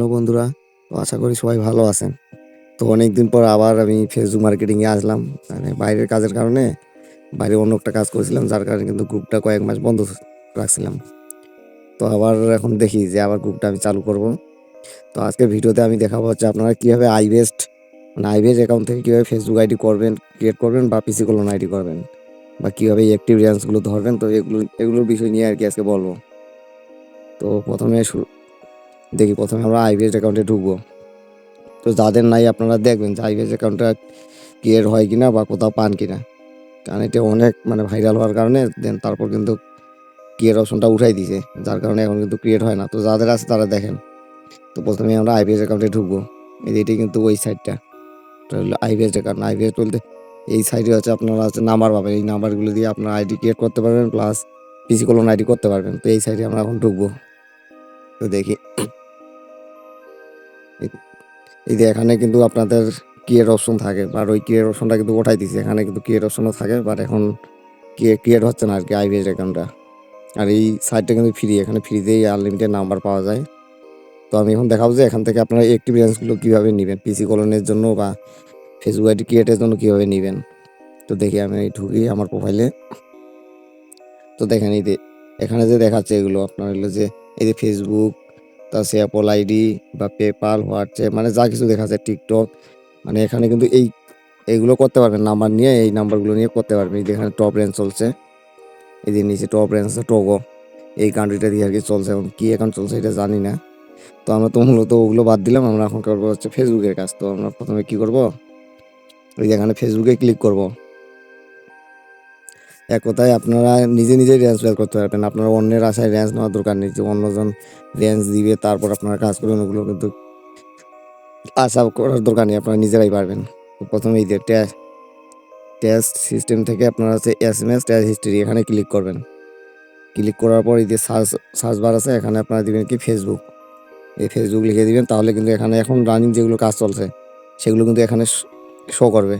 Hello বন্ধুরা, তো আশা করি সবাই ভালো আছেন। তো অনেক দিন পর আবার আমি ফেসবুক মার্কেটিংয়ে আসলাম। মানে বাইরের কাজের কারণে বাইরে অন্য একটা কাজ করেছিলাম, যার কারণে কিন্তু গ্রুপটা কয়েক মাস বন্ধ রাখছিলাম। তো আবার এখন দেখি যে আবার গ্রুপটা আমি চালু করব। তো আজকে ভিডিওতে আমি দেখাবো হচ্ছে আপনারা কীভাবে আইবেস্ট মানে আইবেস্ট অ্যাকাউন্ট থেকে কীভাবে ফেসবুক আইডি করবেন ক্রিয়েট করবেন বা পিসি কলন আইডি করবেন, বা কীভাবে অ্যাক্টিভ রেঞ্জগুলো ধরবেন, তো এগুলো, এগুলোর বিষয় নিয়ে আর কি আজকে বলব। তো প্রথমে দেখি প্রথমে আমরা আইবিএস অ্যাকাউন্টে ঢুকবো। তো যাদের নাই আপনারা দেখবেন যে আইবিএস অ্যাকাউন্টটা ক্লিয়ার হয় কি না বা কোথাও পান কি না কারণ এটা অনেক মানে ভাইরাল হওয়ার কারণে দেন তারপর কিন্তু ক্রিয়েট অপশনটা উঠাই দিয়েছে যার কারণে এখন কিন্তু ক্রিয়েট হয় না। তো যাদের আছে তারা দেখেন। তো প্রথমে আমরা আইবিএস অ্যাকাউন্টে ঢুকবো। এই যে এটি কিন্তু ওই সাইডটা হলো আইবিএস অ্যাকাউন্ট আইবিএস বলতে এই সাইডে হচ্ছে আপনারা হচ্ছে নাম্বার পাবেন। এই নাম্বারগুলো দিয়ে আপনার আইডি ক্রিয়েট করতে পারবেন প্লাস পিসি কলন আইডি করতে পারবেন। তো এই সাইডে আমরা এখন ঢুকবো। তো দেখি। এই যে এখানে কিন্তু আপনাদের ক্রিয়েট অপশন থাকে বাট ওই ক্রিয়েট অপশনটা কিন্তু ওঠাই দিচ্ছে এখানে কিন্তু ক্রিয়েট অপশনও থাকে বাট এখন কিয়ে ক্রিয়েট হচ্ছে না আর কি আইবিএস অ্যাকাউন্টটা আর এই সাইটটা কিন্তু ফ্রি এখানে ফ্রিতেই আনলিমিটেড নাম্বার পাওয়া যায়। তো আমি এখন দেখাবো যে এখান থেকে আপনারা এক্সপিরিয়েন্সগুলো কীভাবে নেবেন পিসি কলনের জন্য বা ফেসবুক আইডি ক্রিয়েটের জন্য কীভাবে নেবেন। তো দেখি আমি ঢুকি আমার প্রোফাইলে তো দেখেন এই এখানে যে দেখাচ্ছে এগুলো, আপনার হলো যে এই যে ফেসবুক তারপরে অ্যাপল আইডি বা পেপাল হোয়াটসঅ্যাপ মানে যা কিছু দেখা যায় টিকটক মানে এখানে কিন্তু এই এইগুলো করতে পারবেন নাম্বার নিয়ে এই নাম্বারগুলো নিয়ে করতে পারবেন এখানে টপ রেঞ্জ চলছে, এই যে নিচে টপ রেঞ্জ আছে টোগো এই কান্ট্রিটা দিয়ে আর কি চলছে, এখন কী অ্যাকাউন্ট চলছে এটা জানি না। তো আমরা তো মূলত ওগুলো বাদ দিলাম, আমরা এখন করব হচ্ছে ফেসবুকের কাজ। তো আমরা প্রথমে কী করব? এই এখানে ফেসবুকে ক্লিক করব। এক কথায় আপনারা নিজে নিজেই রেঞ্জ বের করতে পারবেন। আপনারা অন্যের আশায় রেঞ্জ নেওয়ার দরকার নেই যে অন্যজন রেঞ্জ দিবে, তারপর আপনারা কাজ করবেন, ওগুলো কিন্তু আশা করার দরকার নেই, আপনারা নিজেরাই পারবেন। প্রথমে এই যে টেস্ট সিস্টেম থেকে আপনারা হচ্ছে S M S text history এখানে ক্লিক করবেন। ক্লিক করার পর এই যে সার্চ সার্চ বার আছে, এখানে আপনারা দিবেন কি ফেসবুক এই ফেসবুক লিখে দিবেন, তাহলে কিন্তু এখানে এখন রানিং যেগুলো কাজ চলছে, সেগুলো কিন্তু এখানে শো করবে।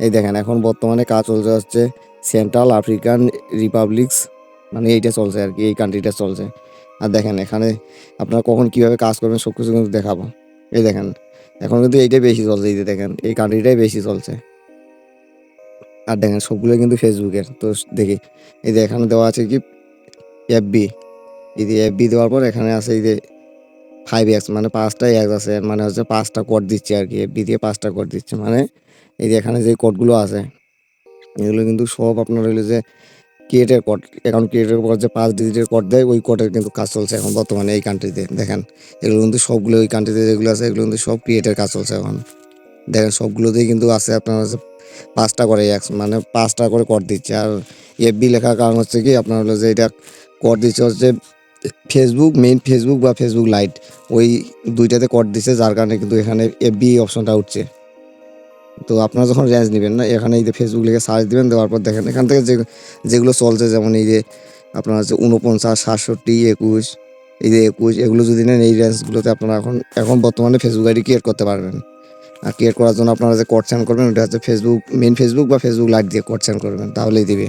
এই দেখেন, এখন বর্তমানে কাজ চলছে হচ্ছে সেন্ট্রাল আফ্রিকান রিপাবলিক্স মানে এইটা চলছে আর কি, এই কান্ট্রিটা চলছে। আর দেখেন এখানে আপনারা কখন কীভাবে কাজ করবেন, সব কিছু কিন্তু দেখাবো। এই দেখেন, এখন কিন্তু এইটাই বেশি চলছে, এই যে দেখেন, এই কান্ট্রিটাই বেশি চলছে। আর দেখেন সবগুলো কিন্তু ফেসবুকের তো দেখি। এই যে এখানে দেওয়া আছে কি এফবি এই যে এফবি দেওয়ার পর এখানে আছে এই যে ফাইভ এক্স মানে পাঁচটা এক্স আছে মানে হচ্ছে পাঁচটা কোড দিচ্ছে আর কি এফবি দিয়ে পাঁচটা কোড দিচ্ছে। মানে এই যে এখানে যে কোডগুলো আছে এগুলো কিন্তু সব আপনার হইল যে ক্রিয়েটের কোড অ্যাকাউন্ট ক্রিয়েটের পর যে পাঁচ ডিজিটের কোড দেয়, ওই কোডের কিন্তু কাজ চলছে এখন বর্তমানে এই কান্ট্রিতে দেখেন। এগুলো কিন্তু সবগুলো ওই কান্ট্রিতে যেগুলো আছে, এগুলো কিন্তু সব ক্রিয়েটের কাজ চলছে এখন। দেখেন সবগুলোতেই কিন্তু আছে আপনার হচ্ছে পাঁচটা করে এক্স মানে পাঁচটা করে কোড দিচ্ছে। আর এফবি লেখার কারণ হচ্ছে কি, আপনার হলো যে এটা কোড দিচ্ছে হচ্ছে ফেসবুক মেইন ফেসবুক বা ফেসবুক লাইট ওই দুইটাতে কোড দিচ্ছে, যার কারণে কিন্তু এখানে এফবি অপশনটা উঠছে। তো আপনারা যখন রেঞ্জ নেবেন না, এখানে এই যে ফেসবুক লিখে সার্চ দেবেন, দেওয়ার পর দেখেন এখান থেকে যে, যেগুলো চলছে, যেমন এই যে আপনার হচ্ছে উনপঞ্চাশ সাতষট্টি, একুশ, এই যে একুশ, এগুলো যদি নেন, এই রেঞ্জগুলোতে আপনারা এখন এখন বর্তমানে ফেসবুক আইডি ক্রিয়েট করতে পারবেন। আর ক্রিয়েট করার জন্য আপনারা যে কোড সেন্ড করবেন, ওটা হচ্ছে ফেসবুক মেন ফেসবুক বা ফেসবুক লাইট দিয়ে কোড সেন্ড করবেন, তাহলেই দিবে।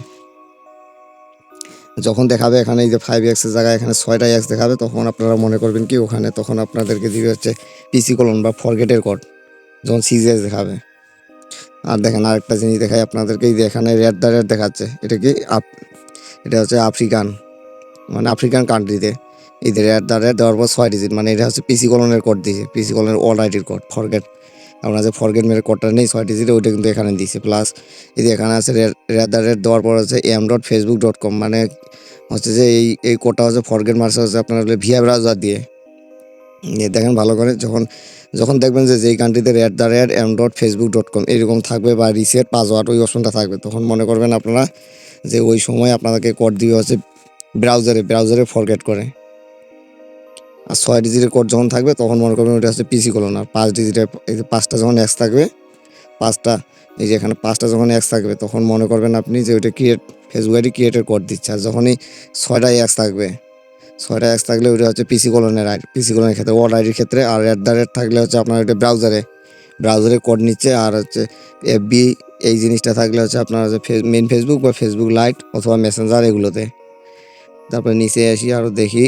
যখন দেখাবে এখানে এই যে ফাইভ এক্সের জায়গায়, এখানে ছয়টা এক্স দেখাবে, তখন আপনারা মনে করবেন কি, ওখানে তখন আপনাদেরকে দিবে হচ্ছে পিসি কলন বা ফরগেটের কোড যখন সিজিএস দেখাবে। আর দেখেন আরেকটা জিনিস দেখাই আপনাদেরকে, এই এখানে রেড দ্য রেড দেখাচ্ছে। এটা কি আপ, এটা হচ্ছে আফ্রিকান মানে আফ্রিকান কান্ট্রিতে এই রেড দ্য রেড দেওয়ার পর ছয় ডিজিট মানে এটা হচ্ছে পিসি কলনের কোড দিয়েছে পিসি কলনের অল আইডির কোড ফরগেট আপনার যে ফরগেট মেরে কোডটা নেই, ছয় ডিজিট ওইটা কিন্তু এখানে দিয়েছে প্লাস এই যে এখানে আছে রেড দ্য রেড দেওয়ার পর হচ্ছে M dot Facebook dot com মানে হচ্ছে যে এই এই কোডটা হচ্ছে ফরগেট মার্কস হচ্ছে আপনার ভিয়া ব্রাউজার দিয়ে। দেখেন ভালো করে যখন যখন দেখবেন যে যেই কান্ট্রিতে red the red M dot Facebook dot com এরকম থাকবে বা রিসেট পাসওয়ার্ড ওই অপশনটা থাকবে, তখন মনে করবেন আপনারা যে ওই সময় আপনাদেরকে কোড দিবে হচ্ছে ব্রাউজারে ব্রাউজারে ফরগেট করে। আর ছয় ডিজিটের কোড যখন থাকবে, তখন মনে করবেন ওটা হচ্ছে পিসি কলন আর পাঁচ ডিজিটের এই যে পাঁচটা যখন এক্স থাকবে, পাঁচটা, এই যে এখানে পাঁচটা যখন এক্স থাকবে, তখন মনে করবেন আপনি যে ওইটা ক্রিয়েট ফেসবুক আইডি ক্রিয়েটের কোড দিচ্ছে। আর যখনই ছয়টা এক্স থাকবে ছয়টা এক্স থাকলে ওইটা হচ্ছে পিসি কলনের পিসি কলনের ক্ষেত্রে ওয়ার্ড আইডির ক্ষেত্রে, আর অ্যাট দ্য রেট থাকলে হচ্ছে আপনার ওইটা ব্রাউজারে ব্রাউজারে কোড নিচ্ছে, আর হচ্ছে এফবি এই জিনিসটা থাকলে হচ্ছে আপনার হচ্ছে মেন ফেসবুক বা ফেসবুক লাইট অথবা মেসেঞ্জার এগুলোতে। তারপরে নিচে আসি আরও দেখি।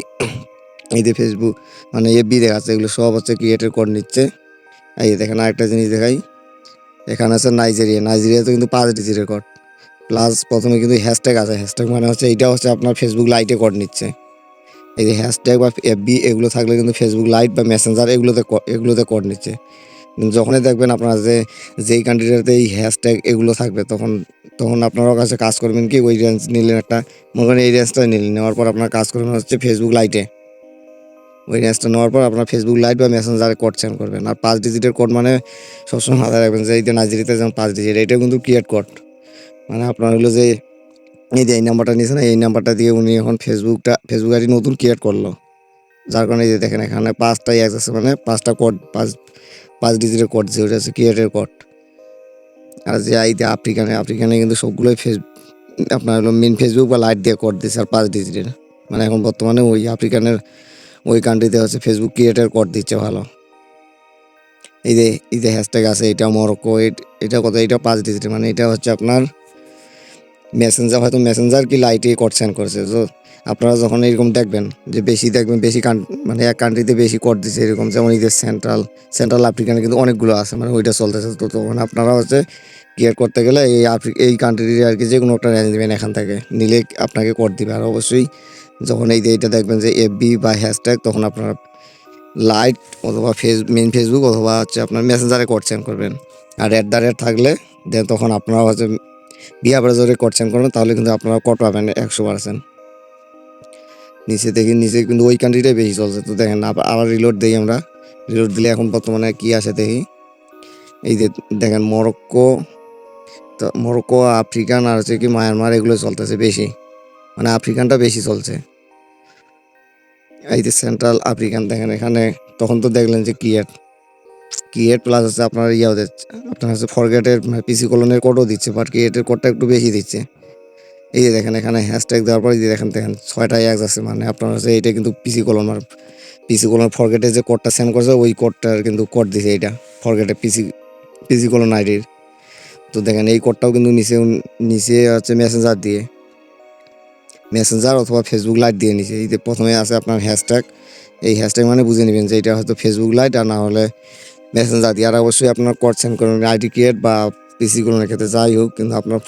এই যে ফেসবুক মানে এফ এফবি দেখাচ্ছে, এগুলো সব হচ্ছে ক্রিয়েটের কোড নিচ্ছে। এই দেখেন, আরেকটা জিনিস দেখাই। এখানে আছে নাইজেরিয়া নাইজেরিয়াতে কিন্তু পাঁচ ডিজি রেকর্ড প্লাস প্রথমে কিন্তু হ্যাশট্যাগ আছে। হ্যাশট্যাগ মানে হচ্ছে এইটা হচ্ছে আপনার ফেসবুক লাইটে কোড নিচ্ছে। এই যে হ্যাশট্যাগ বা এফবি এগুলো থাকলে কিন্তু ফেসবুক লাইট বা মেসেঞ্জার এগুলোতে এগুলোতে কোড নিচ্ছে। যখনই দেখবেন আপনারা যে, যেই কান্ট্রিটাতে এই হ্যাশট্যাগ এগুলো থাকবে, তখন তখন আপনার কাছে কাজ করবেন কি, ওই রেঞ্জ নিলেন একটা, মনে করেন এই রেঞ্জটা নিলেন, নেওয়ার পর আপনার কাজ করবেন হচ্ছে ফেসবুক লাইটে ওই রেঞ্জটা নেওয়ার পর আপনার ফেসবুক লাইট বা মেসেঞ্জারে কোড সেন্ড করবেন। আর পাঁচ ডিজিটের কোড মানে সবসময় মাথায় রাখবেন যে, এই যে নাইজেরিয়াতে যেমন পাঁচ ডিজিট এটা কিন্তু ক্রিয়েট কোড মানে আপনার হলো যে এই যে এই নাম্বারটা নিয়েছে না, এই নাম্বারটা দিয়ে উনি এখন ফেসবুকটা ফেসবুক আইডি নতুন ক্রিয়েট করল। যার কারণে এই যে দেখেন এখানে পাঁচটাই অ্যাক্স আছে মানে পাঁচটা কোড পাঁচ পাঁচ ডিজিটের কোড যে ওটা ক্রিয়েটের কোড আর যে আইতে আফ্রিকানে আফ্রিকানে কিন্তু সবগুলোই ফেস আপনার হলো মেন ফেসবুক বা লাইট দিয়ে কোড দিচ্ছে আর পাঁচ ডিজিটের মানে এখন বর্তমানে ওই আফ্রিকানের ওই কান্ট্রিতে হচ্ছে ফেসবুক ক্রিয়েটের কোড দিচ্ছে ভালো। এই যে এই যে হ্যাশট্যাগ আছে, এটা মরক্কো এট- কত? এটা পাঁচ ডিজিটের মানে এটা হচ্ছে আপনার মেসেঞ্জার হয়তো মেসেঞ্জার কি লাইটে কোড সেন্ড করেছে। তো আপনারা যখন এরকম দেখবেন যে বেশি দেখবেন, বেশি মানে এক কান্ট্রিতে বেশি কোড দিচ্ছে এরকম, যেমন যে সেন্ট্রাল সেন্ট্রাল আফ্রিকানে কিন্তু অনেকগুলো আছে মানে ওইটা চলতেছে। তো তখন আপনারা হচ্ছে ক্রিয়েট করতে গেলে এই আফ্রি এই কান্ট্রির আর কি যে কোনো একটা রেঞ্জ নেবেন এখান থেকে। নিলে আপনাকে কোড দিবে। আর অবশ্যই যখন এই এটা দেখবেন যে এফবি বা হ্যাশট্যাগ তখন আপনারা লাইট অথবা ফেস মেন ফেসবুক অথবা হচ্ছে আপনার মেসেঞ্জারে কোড সেন্ড করবেন। আর রেড দ্য রেট থাকলে দেন তখন আপনারা হচ্ছে বিয়া ব্রাউজারে কোড সেন্ড করবেন তাহলে কিন্তু আপনারা কোড পাবেন একশো পার্সেন্ট নিচে দেখি, নিচে কিন্তু ওই কান্ট্রিটাই বেশি চলছে। তো দেখেন, আবার রিলোড দিই আমরা। রিলোড দিলে এখন বর্তমানে কি আসে দেখি? এই যে দেখেন মরক্কো তো মরক্কো আফ্রিকান আর হচ্ছে কি মায়ানমার এগুলো চলতেছে বেশি। মানে আফ্রিকানটা বেশি চলছে। এই যে সেন্ট্রাল আফ্রিকান দেখেন এখানে, তখন তো দেখলেন যে কিয়েট কিয়েট প্লাস হচ্ছে আপনার ইয়ে দিচ্ছে, আপনার হচ্ছে ফরগেটের পিসি কলনের কোডও দিচ্ছে বাট ক্রিয়েটের কোডটা একটু বেশি দিচ্ছে। এই যে দেখেন, এখানে হ্যাশট্যাগ দেওয়ার পরে যে দেখেন দেখেন, ছয়টা অ্যাক্স আছে মানে আপনার হচ্ছে এইটা কিন্তু পিসি কলন আর পিসি কলন ফরগেটে যে কোডটা সেন্ড করছে, ওই কোডটার কিন্তু কোড দিছে এইটা ফরগেটে পিসি পিসি কলন আইডির তো দেখেন, এই কোডটাও কিন্তু নিচে নিচে হচ্ছে মেসেঞ্জার দিয়ে মেসেঞ্জার অথবা ফেসবুক লাইট দিয়ে নিচে এই যে প্রথমে আছে আপনার হ্যাশট্যাগ এই হ্যাশট্যাগ মানে বুঝে নেবেন যে এটা হয়তো ফেসবুক লাইট আর না হলে মেসেঞ্জার দিয়ে আর অবশ্যই আপনার কোড সেন্ড করবেন আইডি ক্রিয়েট বা পিসি কলনের ক্ষেত্রে যাই হোক, কিন্তু আপনার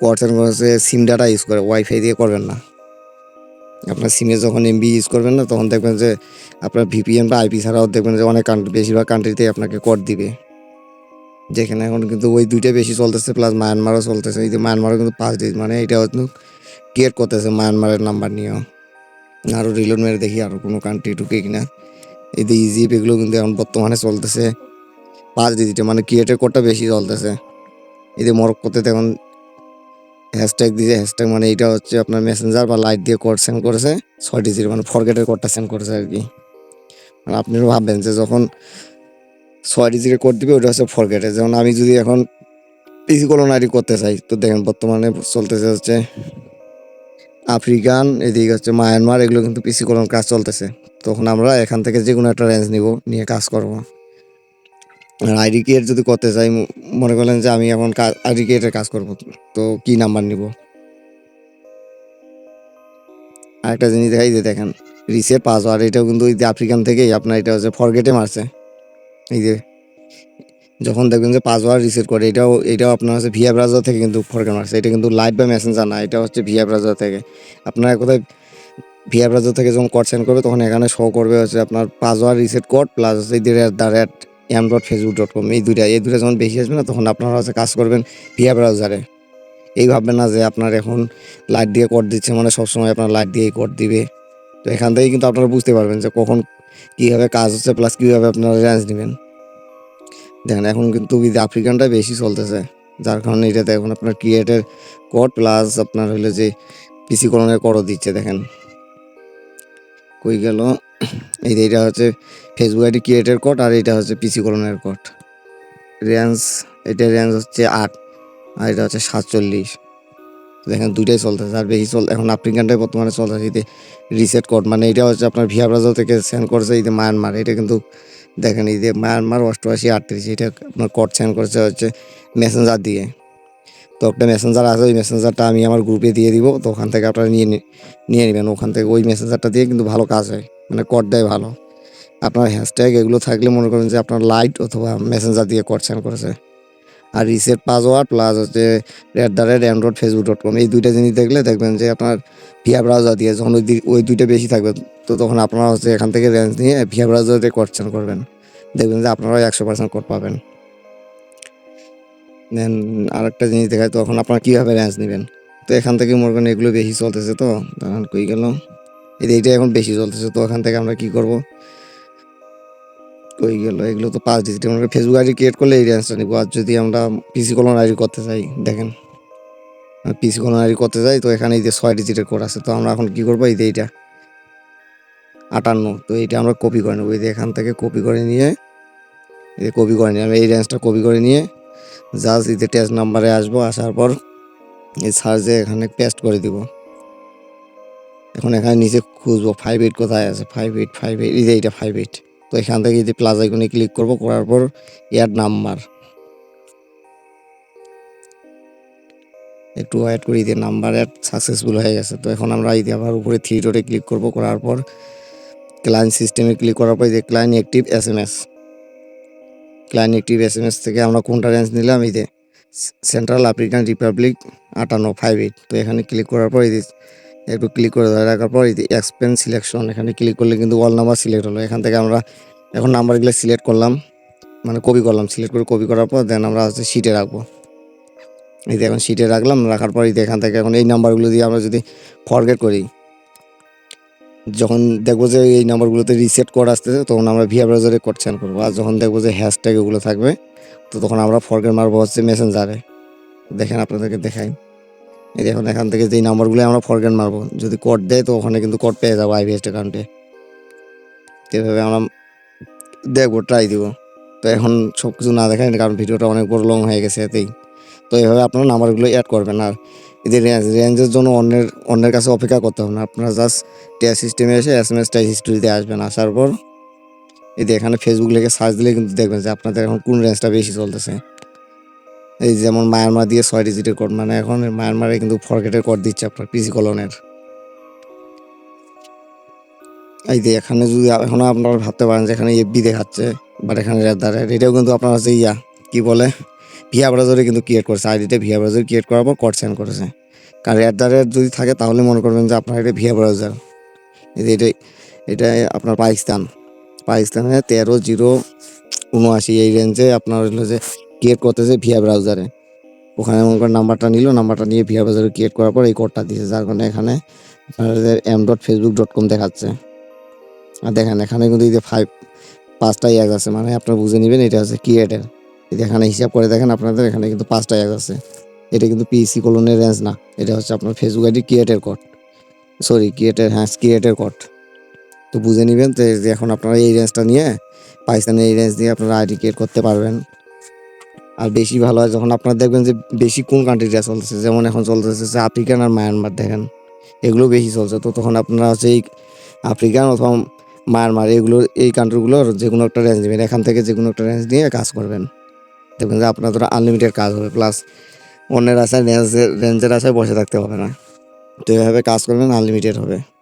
কোড সেন্ড করেছে সিম ডাটা ইউজ করে ওয়াইফাই দিয়ে করবেন না। আপনার সিমে যখন এমবি ইউজ করবেন না, তখন দেখবেন যে আপনার ভিপিএন বা আইপি ছাড়াও দেখবেন যে অনেক কান্ট্রি বেশিরভাগ কান্ট্রিতেই আপনাকে কোড দিবে। যেখানে এখন কিন্তু ওই দুইটা বেশি চলতেছে প্লাস মায়ানমারও চলতেছে। এই যে মায়ানমারও কিন্তু পাঁচ ডিজ মানে এটা কিন্তু ক্রিয়েট করতেছে মায়ানমারের নাম্বার নিয়েও। আরও রিলোড মেরে দেখি আরও কোনো কান্ট্রি ঢুকে কিনা। এই যে ইজিপ্ট এগুলো কিন্তু এখন বর্তমানে চলতেছে। পাঁচ ডিজিটে মানে ক্রিয়েটের কোডটা বেশি চলতেছে। এই যে মরক্কোতে দেখুন হ্যাশট্যাগ দিয়েছে হ্যাশট্যাগ মানে এটা হচ্ছে আপনার মেসেঞ্জার বা লাইট দিয়ে কোড সেন্ড করেছে। ছয় ডিজিট মানে ফরগেটের কোডটা সেন্ড করেছে আর কি। মানে আপনিও ভাববেন যে যখন ছয় ডিজিটের কোড দিবে ওটা হচ্ছে ফরগেটে যেমন আমি যদি এখন পিসি কলোনারি করতে চাই, তো দেখেন বর্তমানে চলতেছে হচ্ছে আফ্রিকান এদিকে হচ্ছে মায়ানমার এগুলো কিন্তু পিসি কলন কাজ চলতেছে। তখন আমরা এখান থেকে যে কোনো একটা রেঞ্জ নিব, নিয়ে কাজ করব। আর আইডি ক্রিয়েট যদি করতে চাই মনে করলেন যে আমি এখন কাজ আইডি ক্রিয়েটের কাজ করব, তো কি নাম্বার নিব? আরেকটা জিনিস দেখাই যে দেখেন রিসেট পাসওয়ার্ড এটাও কিন্তু ওই যে আফ্রিকান থেকেই আপনার এটা হচ্ছে ফরগেটে মারছে। এই যে, যখন দেখবেন যে পাসওয়ার্ড রিসেট করে, এটাও এটাও আপনার হচ্ছে ভিয়া ব্রাউজার থেকে কিন্তু ফরগেট মারছে। এটা কিন্তু লাইট বা মেসেঞ্জার না, এটা হচ্ছে ভিয়া ব্রাউজার থেকে। আপনার কোথায় ভিয়া ব্রাউজার থেকে যখন কোড সেন্ড করবে, তখন এখানে শো করবে হচ্ছে আপনার পাসওয়ার্ড রিসেট কোড প্লাস হচ্ছে the rate M dot Facebook dot com এই দুইটা এই দুইটা যখন বেশি আসবে না, তখন আপনারা হচ্ছে কাজ করবেন ভিয়া ব্রাউজারে এই ভাববেন না যে আপনার এখন লাইট দিয়ে কোড দিচ্ছে মানে সবসময় আপনার লাইট দিয়েই কোড দিবে। তো এখান থেকেই কিন্তু আপনারা বুঝতে পারবেন যে কখন কীভাবে কাজ হচ্ছে প্লাস কীভাবে আপনারা রেঞ্জ নেবেন। দেখেন, এখন কিন্তু উইথ আফ্রিকানটা বেশি চলতেছে, যার কারণে এটাতে এখন আপনার ক্রিয়েটের কোড প্লাস আপনার হলো যে পিসি কলনের কোডও দিচ্ছে, দেখেন। কই গেল? এই এটা হচ্ছে ফেসবুক আইডি ক্রিয়েটের কোড আর এটা হচ্ছে পিসি কলনের কোড রেঞ্জ এটা রেঞ্জ হচ্ছে আট আর এটা হচ্ছে সাতচল্লিশ। দেখেন দুইটাই চলতেছে, আর বেশি চল এখন আফ্রিকানটাই বর্তমানে চলতেছে যে রিসেট কোড মানে এটা হচ্ছে আপনার ভিয়া ব্রাউজার থেকে সেন্ড করেছে, এই যে মায়ানমার এটা কিন্তু দেখেন এই যে মায়ানমার অষ্টআশি আটত্রিশ, এটা আপনার কোড সেন্ড করেছে হচ্ছে মেসেঞ্জার দিয়ে। তো একটা মেসেঞ্জার আছে, ওই মেসেঞ্জারটা আমি আমার গ্রুপে দিয়ে দিব, তো ওখান থেকে আপনারা নিয়ে নিয়ে নেবেন। ওখান থেকে ওই মেসেঞ্জারটা দিয়ে কিন্তু ভালো কাজ হয় মানে কট দেয় ভালো। আপনার হ্যাশট্যাগ এগুলো থাকলে মনে করেন যে আপনার লাইট অথবা মেসেঞ্জার দিয়ে সেন্ড করেছে। আর রিসেট পাসওয়ার্ড প্লাস হচ্ছে red the red Android Facebook dot com এই দুইটা জিনিস দেখলে দেখবেন যে আপনার ভিয়া ব্রাউজার দিয়ে যখন ওই ওই দুইটা বেশি থাকবে, তো তখন আপনারা হচ্ছে এখান থেকে রেঞ্জ নিয়ে ভিয়া ব্রাউজার দিয়ে সেন্ড করবেন। দেখবেন যে আপনারাও একশো পার্সেন্ট কোড পাবেন। দেন আরেকটা জিনিস দেখায় তখন আপনারা কীভাবে রেঞ্জ নেবেন? তো এখান থেকে মনে করেন এগুলো বেশি চলতেছে তো, দাঁড়ান, কই গেল? এইটা এখন বেশি চলতেছে তো এখান থেকে আমরা কি করব? কই গেল? এগুলো তো পাঁচ ডিজিট আমরা ফেসবুক আইডি ক্রিয়েট করলে এই রেঞ্জটা নিবো। আর যদি আমরা পিসি কলন আইডি করতে চাই, দেখেন। পিসি কলন আইডি করতে চাই, তো এখানে এই যে ছয় ডিজিটের কোড আছে, তো আমরা এখন কি করব? এই যে এইটা। আটান্ন, তো এইটা আমরা কপি করে নেব। এই যে এখান থেকে কপি করে নিয়ে, এই কপি করে নিয়ে আমি এই রেঞ্জটা কপি করে নিয়ে এই যে টেস্ট নাম্বারে আসব, আসার পর এই সার্চে এখানে পেস্ট করে দিব। এখন এখানে নিচে খুঁজবো ফাইভ এইট কোথায় আছে? ফাইভ এইট ফাইভ এইট এই যে এইটা ফাইভ এইট তো এখান থেকে যদি প্লাস আইকনে ক্লিক করব, করার পর অ্যাড নাম্বার একটু অ্যাড করি দিয়ে নাম্বার অ্যাড সাকসেসফুল হয়ে গেছে। তো এখন আমরা এই আবার উপরে থ্রি ডটে ক্লিক করব, করার পর ক্লায়েন্ট সিস্টেমে ক্লিক করার পর যে client active S M S client active S M S থেকে আমরা কোনটা রেঞ্জ নিলাম? এই যে সেন্ট্রাল আফ্রিকান রিপাবলিক আটান্ন ফাইভ এইট তো এখানে ক্লিক করার পর এই একটু ক্লিক করে ধরে রাখার পর এই যে এক্সপেন্স সিলেকশন এখানে ক্লিক করলে কিন্তু অল নাম্বার সিলেক্ট হলো। এখান থেকে আমরা এখন নাম্বারগুলো সিলেক্ট করলাম মানে কপি করলাম। সিলেক্ট করে কপি করার পর দেন আমরা হচ্ছে শিটে রাখব। এই যে এখন শিটে রাখলাম, রাখার পর এই এখান থেকে এখন এই নাম্বারগুলো দিয়ে আমরা যদি ফরগেট করি যখন দেখব যে এই নাম্বারগুলোতে রিসেট কোড আসতেছে, তখন আমরা ভিয়া ব্রাউজারে কোড সেন্ড করব। আর যখন দেখব যে হ্যাশট্যাগ এগুলো থাকবে, তো তখন আমরা ফরগেট মারবো হচ্ছে মেসেঞ্জারে দেখেন আপনাদেরকে দেখাই। এই দেখুন, এখান থেকে যেই নাম্বারগুলো আমরা ফরগেট মারবো, যদি কোড দেয়, তো ওখানে কিন্তু কোড পেয়ে যাব আইবিএস অ্যাকাউন্টে এভাবে আমরা দেখব ট্রাই দিব। তো এখন সব কিছু না দেখাই, কারণ ভিডিওটা অনেক বড় লং হয়ে গেছে এতেই। তো এভাবে আপনারা নাম্বারগুলো অ্যাড করবেন। আর এদের রেঞ্জ রেঞ্জের জন্য অন্যের অন্যের কাছে অপেক্ষা করতে হবে না। আপনারা জাস্ট টিয়ার সিস্টেমে এসে এস এম এস টাই হিস্ট্রিতে আসবেন, আসার পর এই যে এখানে ফেসবুক লিখে সার্চ দিলে কিন্তু দেখবেন যে আপনাদের এখন কোন রেঞ্জটা বেশি চলতেছে। এই যেমন মায়ানমার দিয়ে ছয় ডিজিটের কোড মানে এখন মায়ানমারে কিন্তু ফরগেটের কোড দিচ্ছে আপনার পিসি কলনের এই যে এখানে যদি এখনও আপনারা ভাবতে পারেন যে এখানে এফবি দেখাচ্ছে বাট এখানে রেড দাঁড়ায় এটাও কিন্তু আপনার হচ্ছে ইয়া, কী বলে? ভিয়া ব্রাউজারে কিন্তু ক্রিয়েট করেছে, আইডিতে ভিয়া ব্রাউজার ক্রিয়েট করার পর কোড সেন্ড করেছে। কারণ দ্য রেট যদি থাকে তাহলে মনে করবেন যে আপনার এটা ভিয়া ব্রাউজার এটা এটা আপনার পাকিস্তান। পাকিস্তানে তেরো জিরো উনআশি, এই রেঞ্জে আপনার হলো যে ক্রিয়েট করতেছে ভিয়া ব্রাউজারে ওখানে মনে করেন নাম্বারটা নিল নাম্বারটা নিয়ে ভিয়া ব্রাউজারে ক্রিয়েট করার পর এই কোডটা দিয়েছে, যার কারণে এখানে আপনাদের M dot Facebook dot com দেখাচ্ছে। আর দেখেন, এখানে কিন্তু এই যে ফাইভ পাঁচটা এক আছে মানে আপনারা বুঝে নেবেন এটা হচ্ছে ক্রিয়েটের এই যে এখানে হিসাব করে দেখেন আপনাদের, এখানে কিন্তু পাঁচটা এক আছে। এটা কিন্তু পিসি কলোনের রেঞ্জ না, এটা হচ্ছে আপনার ফেসবুক আইডি ক্রিয়েটের কোড সরি ক্রিয়েটের হ্যাঁ ক্রিয়েটের কোড তো বুঝে নেবেন তো এখন আপনারা এই রেঞ্জটা নিয়ে, পাকিস্তানের এই রেঞ্জ দিয়ে আপনারা আইডি ক্রিয়েট করতে পারবেন। আর বেশি ভালো হয় যখন আপনারা দেখবেন যে বেশি কোন কান্ট্রিটা চলতেছে, যেমন এখন চলতেছে যে আফ্রিকান আর মায়ানমার দেখেন। এগুলো বেশি চলছে, তো তখন আপনারা হচ্ছে এই আফ্রিকান অথবা মায়ানমার এগুলো, এই কান্ট্রিগুলোর যে কোনো একটা রেঞ্জ নেবেন, এখান থেকে যে কোনো একটা রেঞ্জ নিয়ে কাজ করবেন। যে আপনার ধরো আনলিমিটেড কাজ হবে প্লাস অন্যের আশায় রেঞ্জের রেঞ্জের আশায় বসে থাকতে হবে না। তো এভাবে কাজ করবেন আনলিমিটেড হবে।